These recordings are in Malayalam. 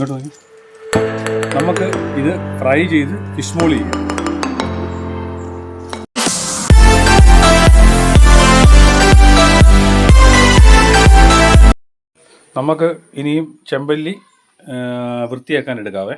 ഇങ്ങോട്ട് നമുക്ക് ഇത് ഫ്രൈ ചെയ്ത് ഫിഷ് മോൾ ചെയ്യാം. നമുക്ക് ഇനിയും ചെമ്പല്ലി വൃത്തിയാക്കാൻ എടുക്കാവേ.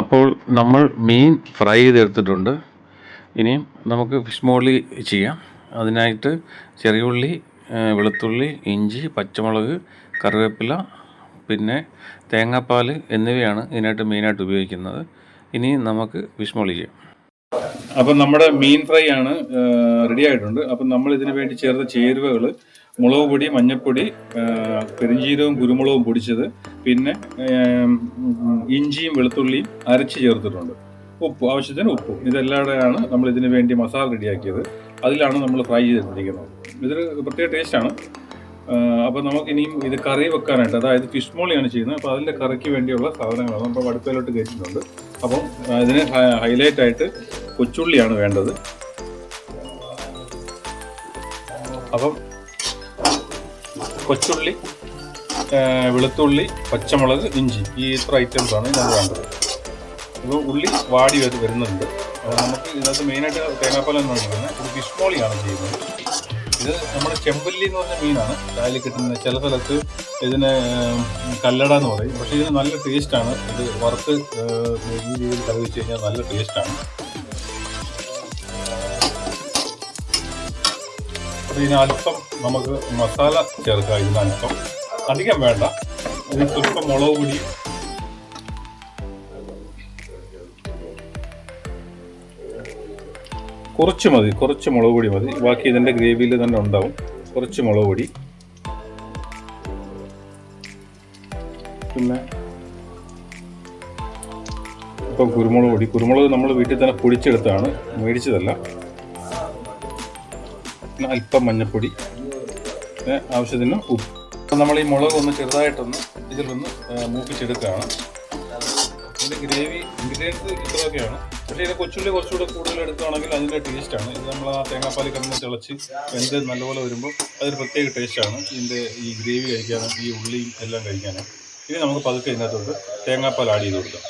അപ്പോൾ നമ്മൾ മീൻ ഫ്രൈ ചെയ്തെടുത്തിട്ടുണ്ട്. ഇനിയും നമുക്ക് ഫിഷ് മോളി ചെയ്യാം. അതിനായിട്ട് ചെറിയ ഉള്ളി വെളുത്തുള്ളി ഇഞ്ചി പച്ചമുളക് കറിവേപ്പില പിന്നെ തേങ്ങാപ്പാൽ എന്നിവയാണ് ഇതിനായിട്ട് മെയിനായിട്ട് ഉപയോഗിക്കുന്നത്. ഇനി നമുക്ക് ഫിഷ് മോളി ചെയ്യാം. അപ്പം നമ്മുടെ മീൻ ഫ്രൈ ആണ് റെഡി ആയിട്ടുണ്ട്. അപ്പം നമ്മൾ ഇതിന് വേണ്ടി ചേർത്ത ചേരുവകൾ മുളക് പൊടി മഞ്ഞൾപ്പൊടി പെരിഞ്ജീരവും കുരുമുളകും പൊടിച്ചത്. പിന്നെ ഇഞ്ചിയും വെളുത്തുള്ളിയും അരച്ച് ചേർത്തിട്ടുണ്ട്. ഉപ്പ് ആവശ്യത്തിന് ഉപ്പ്. ഇതെല്ലാടെയാണ് നമ്മൾ ഇതിന് വേണ്ടി മസാല റെഡിയാക്കിയത്. അതിലാണ് നമ്മൾ ഫ്രൈ ചെയ്തിരിക്കുന്നത്. ഇതൊരു പ്രത്യേക ടേസ്റ്റാണ്. അപ്പോൾ നമുക്ക് ഇനിയും ഇത് കറി വെക്കാനായിട്ട് അതായത് ഫിഷ് മോളിയാണ് ചെയ്യുന്നത്. അപ്പോൾ അതിന്റെ കറിക്ക് വേണ്ടിയുള്ള സാധനങ്ങളാണ് നമ്മൾ അടുപ്പിലോട്ട് കയറ്റിയിട്ടുണ്ട്. അപ്പം അതിന് ഹൈലൈറ്റ് ആയിട്ട് കൊച്ചുള്ളിയാണ് വേണ്ടത്. അപ്പം കൊച്ചുള്ളി വെളുത്തുള്ളി പച്ചമുളക് ഇഞ്ചി. ഈ ഇത്ര ആണ് ഇതിനകത്ത് വേണ്ടത്. ഇപ്പോൾ ഉള്ളി വാടി വരു വരുന്നുണ്ട്. നമുക്ക് ഇതിനകത്ത് മെയിനായിട്ട് തേങ്ങാപ്പാലാണ് എന്ന് ഇത് ഫിഷ് മോളിയാണ് ചെയ്യുന്നത്. ഇത് നമ്മുടെ ചെമ്പല്ലി എന്ന് പറഞ്ഞ മീനാണ് കായലിൽ കിട്ടുന്ന ചില സ്ഥലത്ത് ഇതിന് കല്ലട എന്ന് പറയും. പക്ഷേ ഇതിന് നല്ല ടേസ്റ്റാണ് ഇത് വറുത്ത് ഈ രീതിയിൽ കറി വെച്ച് കഴിഞ്ഞാൽ നല്ല ടേസ്റ്റാണ് അല്പം നമുക്ക് മസാല ചേർക്കാം ഇതിന് അല്പം അധികം വേണ്ട. ഇതിന് സ്വല്പം മുളക് പൊടി. കുറച്ച് മതി കുറച്ച് മുളക് പൊടി മതി. ബാക്കി ഇതിന്റെ ഗ്രേവിയിൽ തന്നെ ഉണ്ടാവും. കുറച്ച് മുളക് പൊടി. പിന്നെ ഇപ്പം കുരുമുളക് പൊടി. കുരുമുളക് നമ്മൾ വീട്ടിൽ തന്നെ പൊടിച്ചെടുത്താണ് മേടിച്ചതല്ല. പിന്നെ അല്പം മഞ്ഞൾപ്പൊടി പിന്നെ ആവശ്യത്തിന് ഉപ്പ്. അപ്പം നമ്മൾ ഈ മുളക് ഒന്ന് ചെറുതായിട്ടൊന്ന് ഇതിലൊന്ന് മൂപ്പിച്ചെടുക്കുകയാണ്. ഇതിന്റെ ഗ്രേവി ഇൻഗ്രീഡിയൻസ് ഇത്രയൊക്കെയാണ്. പക്ഷേ ഇത് കൊച്ചുള്ളി കുറച്ചുകൂടെ കൂടുതൽ എടുക്കുകയാണെങ്കിൽ അതിന്റെ ടേസ്റ്റാണ് ഇത് നമ്മൾ ആ തേങ്ങാപ്പാൽ കിടന്ന് തിളച്ച് വെന്ത് നല്ലപോലെ വരുമ്പോൾ അതൊരു പ്രത്യേക ടേസ്റ്റാണ് ഇതിന്റെ ഈ ഗ്രേവി കഴിക്കാനും ഈ ഉള്ളിയും എല്ലാം കഴിക്കാനും. ഇനി നമുക്ക് പതുക്കെ ഇതിനകത്തോട്ട് തേങ്ങാപ്പാൽ ആഡ് ചെയ്ത് കൊടുക്കാം.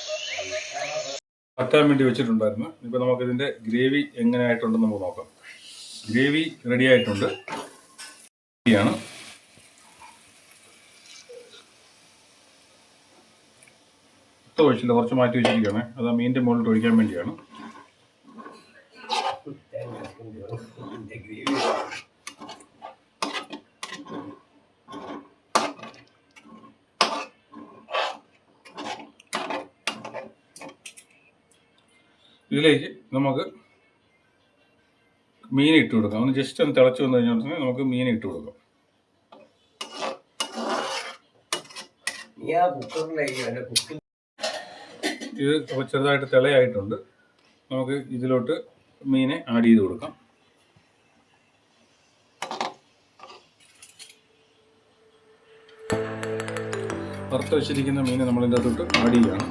പറ്റാൻ വേണ്ടി വെച്ചിട്ടുണ്ടായിരുന്നു. ഇപ്പോൾ നമുക്കിതിന്റെ ഗ്രേവി എങ്ങനെയായിട്ടുണ്ടെന്ന് നമുക്ക് നോക്കാം. ഗ്രേവി റെഡി ആയിട്ടുണ്ട്. ാണ് മൊത്തം ഒഴിച്ചില്ല കുറച്ച് മാറ്റി വെച്ചിരിക്കുകയാണ്. അത് ആ മീനിന്റെ മുകളിൽ ഒഴിക്കാൻ വേണ്ടിയാണ്. ഇതിലേക്ക് നമുക്ക് മീൻ ഇട്ട് കൊടുക്കാം. ഒന്ന് ജസ്റ്റ് ഒന്ന് തിളച്ച് വന്നു കഴിഞ്ഞാൽ നമുക്ക് മീൻ ഇട്ട് കൊടുക്കാം. ഇത് അപ്പോൾ ചെറുതായിട്ട് തിളയായിട്ടുണ്ട്. നമുക്ക് ഇതിലോട്ട് മീനെ ആഡ് ചെയ്ത് കൊടുക്കാം. വറുത്ത് വെച്ചിരിക്കുന്ന മീനെ നമ്മൾ ഇതിന്റെ അകത്തോട്ട് ആഡ് ചെയ്യുകയാണ്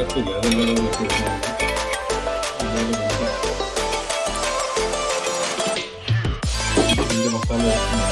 അതിന്റെ അരപ്പില്ല അതെല്ലാം കൂടെ ഇട്ട് കൊടുക്കണം. അതുപോലെ തന്നെ ഇതിന്റെ മസാല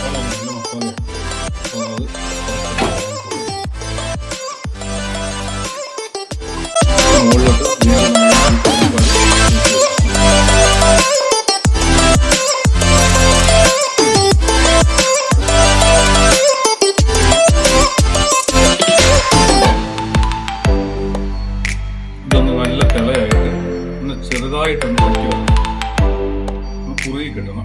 കുറുകി കിട്ടണം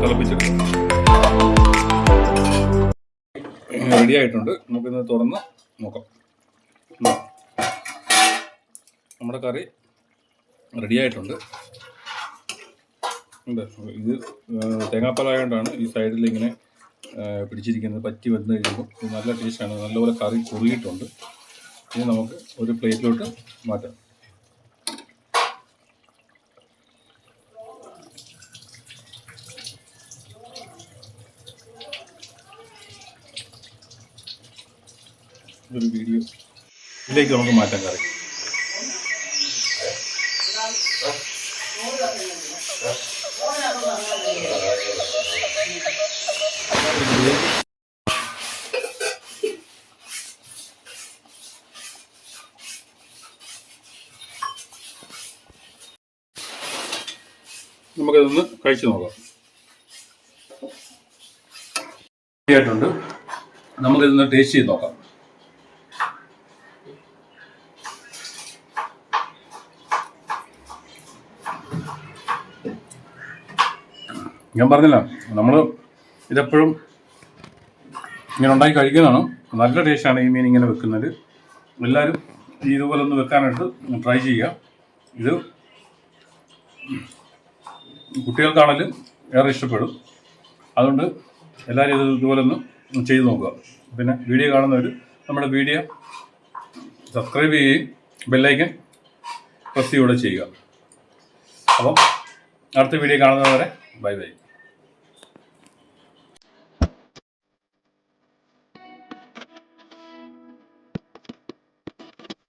തിളപ്പിച്ചെടുക്കണം റെഡി ആയിട്ടുണ്ട്. നമുക്കിന്ന് തുറന്ന് നോക്കാം. നമ്മുടെ കറി റെഡി ആയിട്ടുണ്ട്. ഉണ്ട്. ഇത് തേങ്ങാപ്പാലായതുകൊണ്ടാണ് ഈ സൈഡിൽ ഇങ്ങനെ പിടിച്ചിരിക്കുന്നത്. പറ്റി വന്നു കഴിയുമ്പോൾ നല്ല ടേസ്റ്റാണ് നല്ലപോലെ കറി കുറുകിയിട്ടുണ്ട്. ഇനി നമുക്ക് ഒരു പ്ലേറ്റിലോട്ട് മാറ്റാം. ഒരു വീഡിയോ. ഇതിലേക്ക് നമുക്ക് മാറ്റാൻ കറി. നമുക്കതൊന്ന് കഴിച്ചു നോക്കാം. ആയിട്ടുണ്ട്. നമുക്കിതൊന്ന് ടേസ്റ്റ് ചെയ്ത് നോക്കാം. ഞാൻ പറഞ്ഞില്ല നമ്മൾ ഇതെപ്പോഴും ഇങ്ങനെ ഉണ്ടാക്കി കഴിക്കുന്നതാണ്. നല്ല ടേസ്റ്റാണ് ഈ മീൻ ഇങ്ങനെ വെക്കുന്നത്. എല്ലാവരും ഇതുപോലെ ഒന്ന് വെക്കാനായിട്ട് ട്രൈ ചെയ്യുക. ഇത് കുട്ടികൾക്കാണെങ്കിലും ഏറെ ഇഷ്ടപ്പെടും. അതുകൊണ്ട് എല്ലാവരും ഇത് ഇതുപോലെ ഒന്ന് ചെയ്തു നോക്കുക. പിന്നെ വീഡിയോ കാണുന്നവർ നമ്മുടെ വീഡിയോ സബ്സ്ക്രൈബ് ചെയ്യുകയും ബെല്ലൈക്കൻ പ്രസ് ചെയ്യുകയും ചെയ്യുക. അപ്പം അടുത്ത വീഡിയോ കാണുന്നവരെ ബൈ ബൈ.